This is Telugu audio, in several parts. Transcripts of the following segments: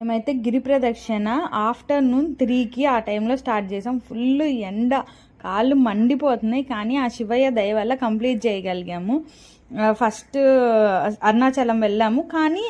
మేమైతే గిరి ప్రదక్షిణ ఆఫ్టర్నూన్ త్రీకి ఆ టైంలో స్టార్ట్ చేసాం. ఫుల్ ఎండ కాళ్ళు మండిపోతున్నాయి కానీ ఆ శివయ్య దయ వల్ల కంప్లీట్ చేయగలిగాము. ఫస్ట్ అరుణాచలం వెళ్ళాము. కానీ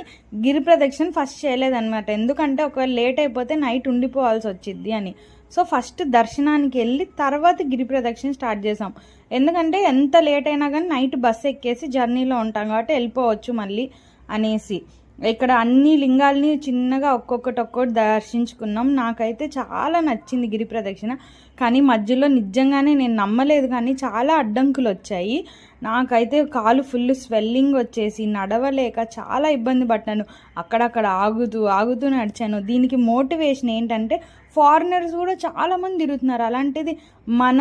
గిరి ప్రదక్షిణ ఫస్ట్ చేయలేదన్నమాట. ఎందుకంటే ఒకవేళ లేట్ అయిపోతే నైట్ ఉండిపోవాల్సి వచ్చింది అని. సో ఫస్ట్ దర్శనానికి వెళ్ళి తర్వాత గిరి ప్రదక్షిణ స్టార్ట్ చేసాం. ఎందుకంటే ఎంత లేట్ అయినా కానీ నైట్ బస్సు ఎక్కేసి జర్నీలో ఉంటాం కాబట్టి వెళ్ళిపోవచ్చు మళ్ళీ అనేసి. ఇక్కడ అన్ని లింగాల్ని చిన్నగా ఒక్కొక్కటి ఒక్కొక్కటి దర్శించుకున్నాం. నాకైతే చాలా నచ్చింది గిరి ప్రదక్షిణ. కానీ మధ్యలో నిజంగానే నేను నమ్మలేదు కానీ చాలా అడ్డంకులు వచ్చాయి నాకైతే కాలు ఫుల్ స్వెల్లింగ్ వచ్చేసి నడవలేక చాలా ఇబ్బంది పడ్డాను. అక్కడక్కడ ఆగుతూ ఆగుతూ నడిచాను. దీనికి మోటివేషన్ ఏంటంటే ఫారినర్స్ కూడా చాలామంది తిరుగుతున్నారు. అలాంటిది మన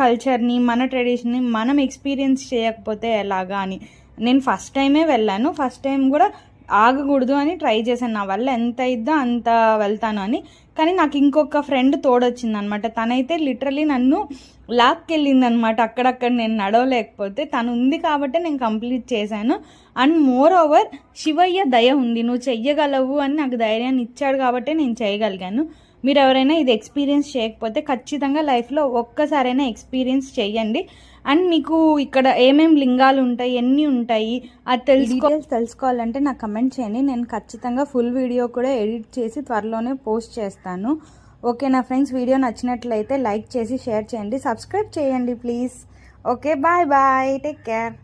కల్చర్ని మన ట్రెడిషన్ని మనం ఎక్స్పీరియన్స్ చేయకపోతే ఎలాగా అని. నేను ఫస్ట్ టైమే వెళ్ళాను. ఫస్ట్ టైం కూడా ఆగకూడదు అని ట్రై చేశాను. నా వల్ల ఎంత అయిద్దో అంత వెళ్తాను అని. కానీ నాకు ఇంకొక ఫ్రెండ్ తోడొచ్చింది అనమాట తనైతే లిటరలీ నన్ను లాక్కెళ్ళింది అనమాట అక్కడక్కడ నేను నడవలేకపోతే తను ఉంది కాబట్టి నేను కంప్లీట్ చేశాను. అండ్ మోర్ ఓవర్ శివయ్య దయ ఉంది. నువ్వు చెయ్యగలవు అని నాకు ధైర్యాన్ని ఇచ్చాడు కాబట్టి నేను చేయగలిగాను. మీరు ఎవరైనా ఇది ఎక్స్పీరియన్స్ చేయకపోతే ఖచ్చితంగా లైఫ్లో ఒక్కసారైనా ఎక్స్పీరియన్స్ చేయండి అండ్ మీకు ఇక్కడ ఏమేం లింగాలు ఉంటాయి ఎన్ని ఉంటాయి అది తెలుసుకో తెలుసుకోవాలంటే నాకు కమెంట్ చేయండి. నేను ఖచ్చితంగా ఫుల్ వీడియో కూడా ఎడిట్ చేసి త్వరలోనే పోస్ట్ చేస్తాను. ఓకే నా ఫ్రెండ్స్ వీడియో నచ్చినట్లయితే లైక్ చేసి షేర్ చేయండి. సబ్స్క్రైబ్ చేయండి please okay bye bye take care